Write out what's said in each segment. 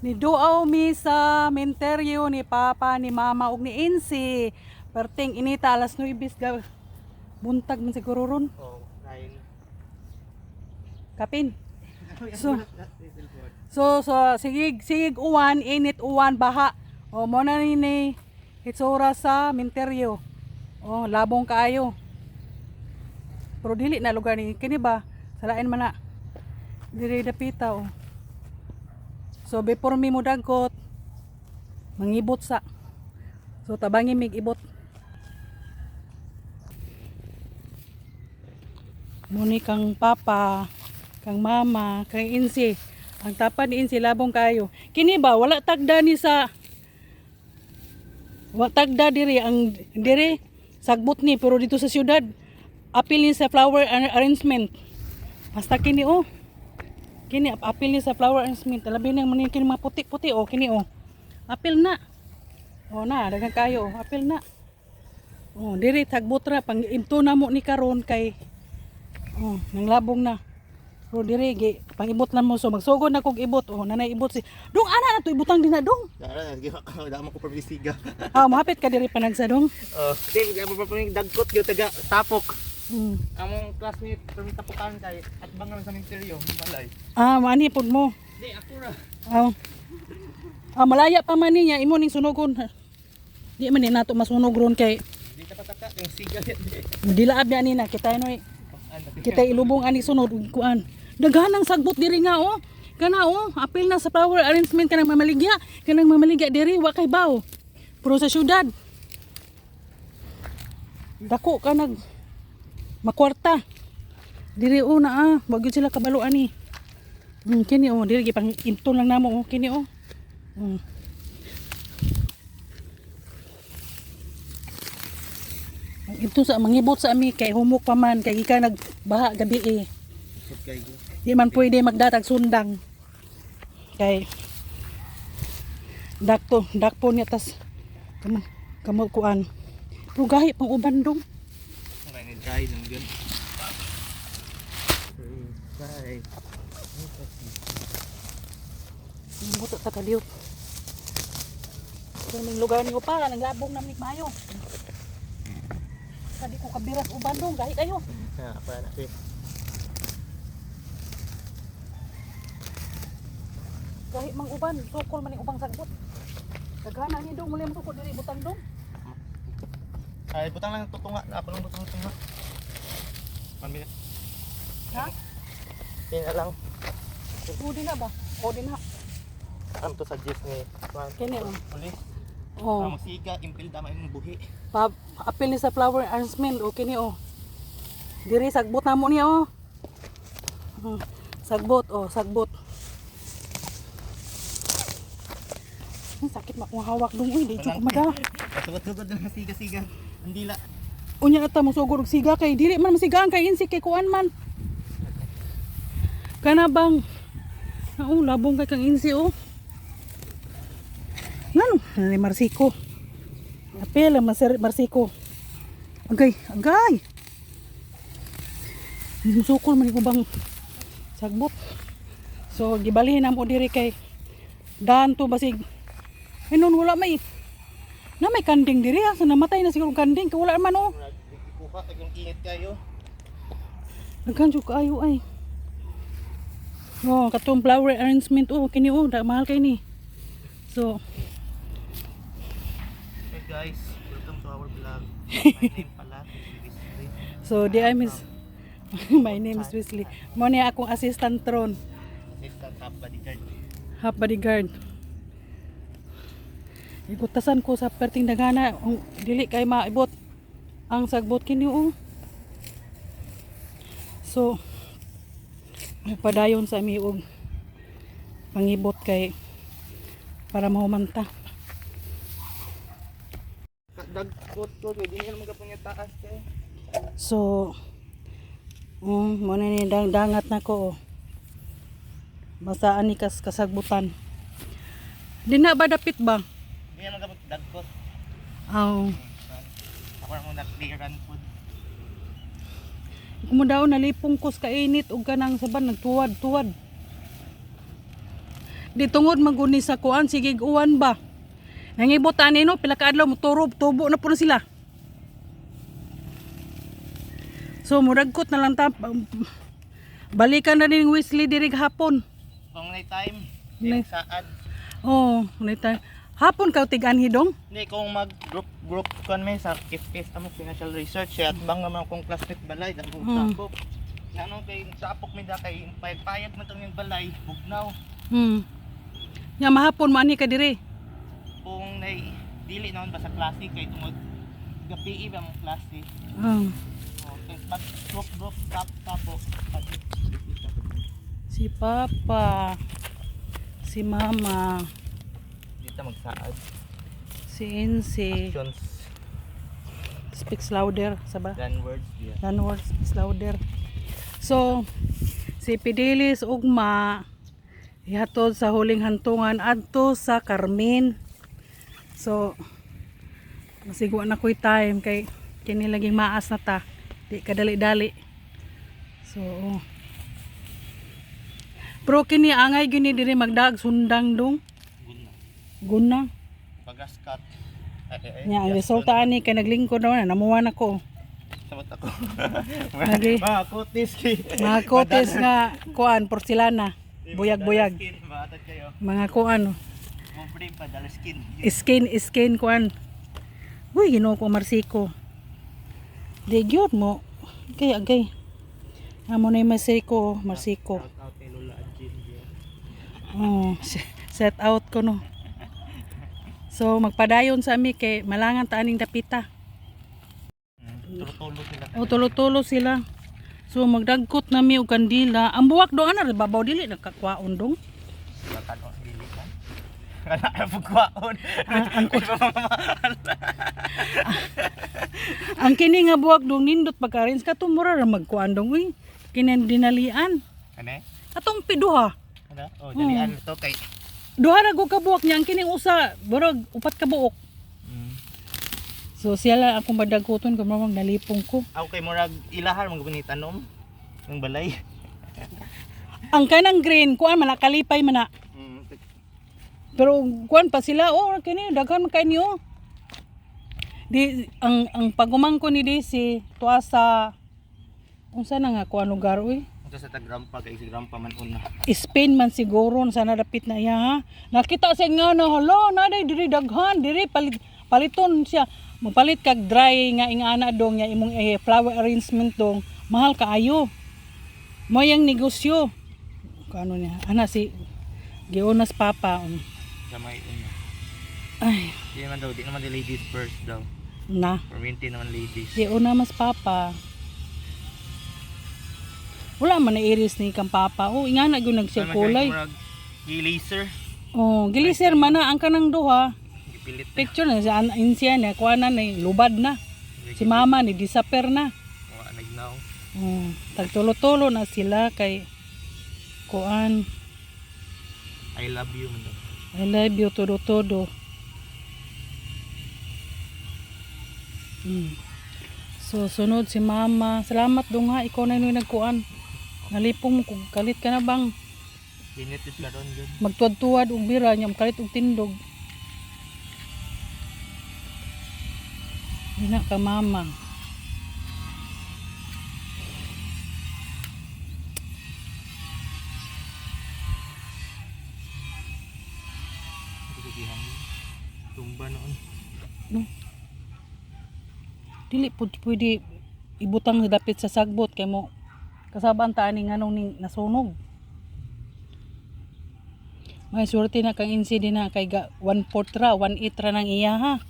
Ni duaw mi sa menteryo ni Papa, ni Mama ug ni Insi. Perting inita alas 9 ga buntag man siguro ron. Oh, nine. Kapin. So, so, so sigig, sigig uwan, init uwan, baha. O, mo na ni ni hitsura sa menteryo. O, labong kaayo. Pero dili na lugar ni kini ba? Salain man na. Diri dapita o. So before mi mo dagkot, mangibot sa. So tabangi mig ibot. Muni kang papa, kang mama, kang insi. Ang tapan ni insi labong kayo. Kini ba wala tagda ni sa wala tagda diri ang diri sagbot ni pero dito sa syudad apil ni sa flower ar- arrangement. Basta kini oh. Kini ap- apil ni sa flower arrangement. Labi nang manin kini mga puti-puti oh kini oh. Apil na. Oh na daghang kayo oh. apil na. Oh diri tagbot ra pang imto na mo ni karon kay oh nang labong na. Pero diri gi pangibot na mo so magsugod na kog ibot oh nanay ibot si. Dong ana na to ibutang din na dong. Dara, dama ko pabisiga. Ah mahapit ka diri panagsa dong. Oh, di, di mo pa dagkot yo taga tapok. Hmm. Among classmate permi tapukan kay at bangan sa minteryo, balay. Ah mani pud mo. Di ako ra. Ah. Ah, malaya pa man niya imo ning sunugon. Di man ni nato masunog ron kay Di ta pataka kay siga yan. dilaab ya ni na kita noy Ano, kita ilubong ani sunod kuan. Daghanang sagbot diri nga oh. Kana oh, apil na sa flower arrangement kanang mamaligya, kanang mamaligya diri wa kay baw. Pero sa syudad dako ka nag makwarta. Diri oh na ah, wag yun sila kabalo ani. Hmm, kini oh, diri gipang into lang namo oh, kini oh. Hmm. Ito sa mangibot sa ami kay humok pa man kay ika nagbaha gabi eh. Di man pwede magdatag sundang. Kay dakto, dakpo niya tas kamot kamot kuan. Pero gahi pang uban dong. Dry nang yun. Bye. Buto ta kaliw. Kung may lugar ni pa, naglabong namin mayo. Kadi ko kabiras uban dong, gahi kayo. Ha, para natin. Gahi mang uban, sukol man yung ubang sagbot. Kagana ni dong, muli mo sukol diri butang dong. Ay, butang lang tutunga. Ako lang butang tutunga. One minute. Ha? Yan na lang. O di na ba? O di na. Ano to suggest ni Juan? Kini oh. Uli. Oh. Ang siga, impil dama yung buhi. Pa apil ni sa flower arrangement okay ni oh. Diri sagbot na mo niya oh. Hmm, Sagbot oh, sagbot. Ang sakit ma kung hawak dong uy, di ko mada. Pasugod-sugod na ng siga-siga. Ang dila. Unya ata mo sugod siga kay dili man masigaan kay insi kay kuan man. Kana bang Oh, labong kay kang insi oh. Ngano? Ni Marsiko. Apel ang Mar Marsiko. Agay, agay. Sukol man ko bang sagbot. So gibalihin na mo diri kay daan to basig. Nun wala may na may kanding diri ha. So namatay na siguro kanding kay wala man oh. Kuha, kung init kayo. Nagkanjo kaayo ay. Oh, katong flower arrangement oh, kini oh, da mahal kay ni. So, Hey guys, welcome to our vlog. My name pala is so di I miss My name is Wesley. Mo ni akong assistant tron, Assistant half bodyguard. half bodyguard. Igutasan ko sa perting dagana, ang dili kay maibot ang sagbot kini oh. So, nagpadayon sa mi og pangibot kay para mahumanta. Dagkot ko, hindi nyo naman kapag taas kay. So, um, muna ni dang dangat na ko. oh. Basta ani kas kasagbutan. Di na ba dapit ba? Hindi naman kapag dagkot. Aw. Ako na muna clearan food. Kumo daw nalipong kos kainit ug kanang saban nagtuwad-tuwad. Di tungod maguni sa kuan sige uwan ba. Nangibutan ni no pila ka adlaw mo turob tubo na po na sila. So muragkot na lang ta balikan na ning Wesley diri hapon. Kung may time, di saad. Oh, nita. Hapon ka tigan hidong. Hindi, kung mag-group group kon may sa if-if amo financial research, at bang naman akong classmate balay, dahil kong Hmm. tapok. Nga ano kay tapok mi da kay payag-payag man tong balay, bugnaw. Hmm. Nya mahapon mo ani ka diri. Kung nay dili naman ba sa klase kay tungod gabi ba mong klase. Oh. Oh, kay mag group group tap tapok. Pag- Si Papa. Si Mama. Dito magsaad. Si Insi. Actions Speaks louder. Saba? than words. Yeah. Than words speaks louder. So, si Pidilis ugma ihatod sa huling hantungan adto sa Carmen. So, masigwa na ko'y time kay kini laging maas na ta. Di kadali-dali. So, pero kini angay gini diri magdag sundang dong. Na. Guna. Pagaskat. Ay. Nya ang resulta ani kay naglingkod na namuwan ako. Sabot ako. Lagi. Mga kutis. Mga kotes nga kuan porcelana. Buyag-buyag. Mga kuan Pobre pa, dala skin. skin skin kuan. Uy, ginoo ko marsiko. Di gyud mo. Kay agay. Amo na marsiko, marsiko. Oh, set out ko no. So magpadayon sa ami kay malangan ta aning dapita. Tulo-tulo sila. O tulo-tulo sila. So magdagkot na mi og kandila. Ang buwak do ana babaw dili nagkakwaon dong. Batan o dili ka. Kana pagkwaon. Ang kini nga buwak dong nindot pagkarins ka tumura ra magkuan dong uy. Kini dinalian. Kane? Atong piduha. Ano? Oh, dalian ito kay. Duha ra go ka buwak niya ang kining usa, burag upat ka buok. Mm. So siya lang akong madagkuton kung mamang nalipong ko. Ako kay murag ilahar mga gani tanom ng balay. Ang kanang green kuan man nakalipay man na. Mm. Pero kuan pa sila oh kini daghan man kay niyo. Di ang ang pagumang ko ni Daisy tuwa sa unsa na nga kuan lugar uy. Ito sa tagrampa kay si grampa man una. Spain man siguro sa nadapit na iya ha. Nakita siya nga na hala naday diri daghan diri palit paliton siya. Mapalit kag dry nga ingana dong nga imong eh, flower arrangement dong mahal kaayo. Mo yang negosyo. Kano niya? Ana si Gionas Papa. um, Sa may una. Ay, Di naman daw, di naman di ladies first daw. na. Perminti naman ladies. Gionas Papa. Wala man na iris ni kang papa. Oh, ingana gyud nagsiya kulay. Murag laser. Oh, gilisir man na ang kanang duha. Na. picture na sa insya niya, kuha na ni lubad na. Si mama ni disappear na. Wa nagnaw. Oh, tagtulo-tulo na sila kay kuan. I love you man. I love you todo-todo. Hmm. So, sunod si mama. Salamat dong ha, ikaw na yung nagkuan. Nalipong mo kung kalit ka na bang Pinitis ka ron dun. magtuwad-tuwad og bira niya, kalit og tindog. Hindi na ka mama. Tumba noon. No. Dili pud pwede ibutang dapit sa sagbot kay mo kasabaan ta ani nganong ning nasunog. May swerte na kang insi na kay ga 1 4 ra, 1 8 ra nang iya ha.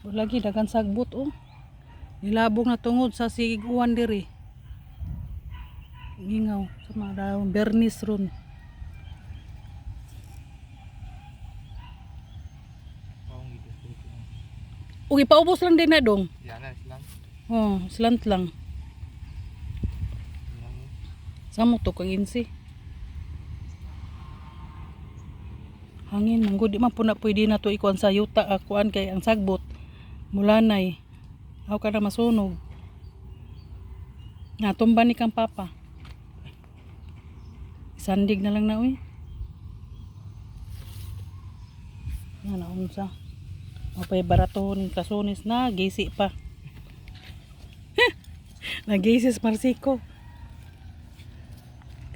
Lagi dagan sagbot oh. Nilabog na tungod sa sigiguan diri. Ngingaw sa mga daw bernis ron. Uy, paubos lang din na dong. Yan na silang. Oh, slant lang. Samo to kang insi. Hangin manggod di man po na pwede na to ikuan sa yuta akuan kay ang sagbot mulanay. Aw ka na masunog. Natumba ni kang papa. Sandig na lang na uy. Ano unsa? Mapay barato ni kasunis na gisi pa. Nagisis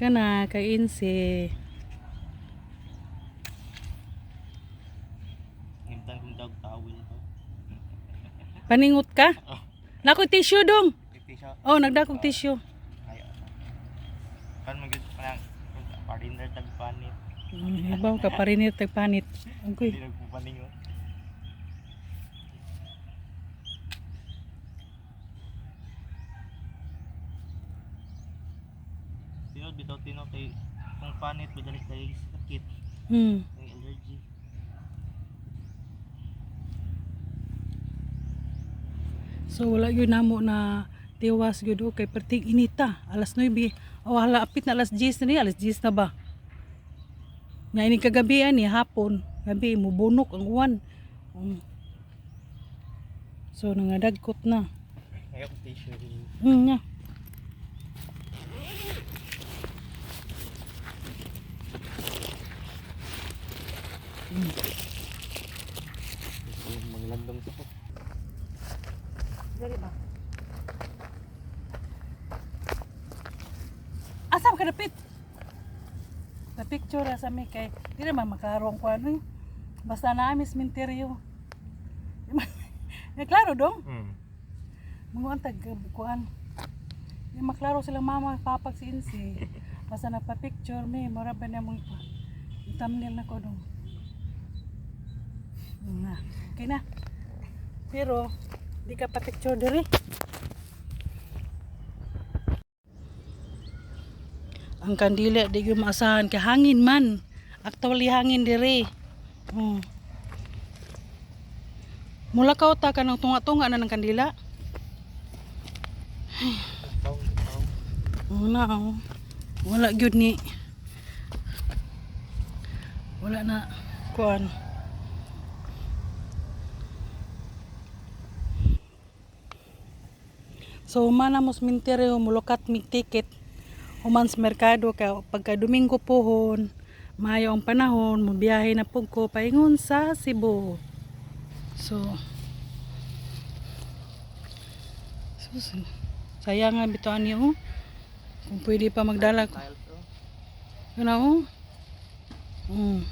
Marsico. Kana kay insi. Himtan kong dog to. Paningot ka? Oh. Nako tissue dong. Siya. Oh, nagdakog tissue. Ay, kan magid parang partner tagpanit. Mm, Ibaw ka parinit tagpanit. Okay. Hindi nagpupaningon. Kay kung panit bidalik kay sakit, Hmm. kay allergy. So wala yun namo na tiwas gyud o kay perting inita. Alas 9. O hala apit na alas 10 na ni, alas 10 na ba? Nga ini kagabi ani hapon. Gabi mo bunok ang uwan. Mm. So nangadagkot na. Kaya ko tissue. Hmm, nya. Maglandong to. Dali ba? Asam ka dapit? Na picture sa mi kay di naman makarong ko ano eh. Basta na amis minteryo. Ya klaro dong. Hmm. Mga antag kuan. Di maklaro silang mama papag si Insi. Basta nagpa-picture mi, mura ba na mong. Yung thumbnail na ko dong. Na, okay na. Pero, di ka pa-picture diri. Ang kandila di ko maasahan kay hangin man. Actually hangin diri. Oh. Mula ka ta ka ng tunga-tunga na ng kandila. Wala oh. Wala gyud ni. Wala na kuan. So mana mos minteryo mulukat mig ticket. Human sa merkado ka pagka Domingo pohon, mayo ang panahon, mobiyahe na pug ko paingon sa Cebu. So Sus, sayang nga bitaw niyo. oh. Kung pwede pa magdala ko. Oh. Yun ako. Mm.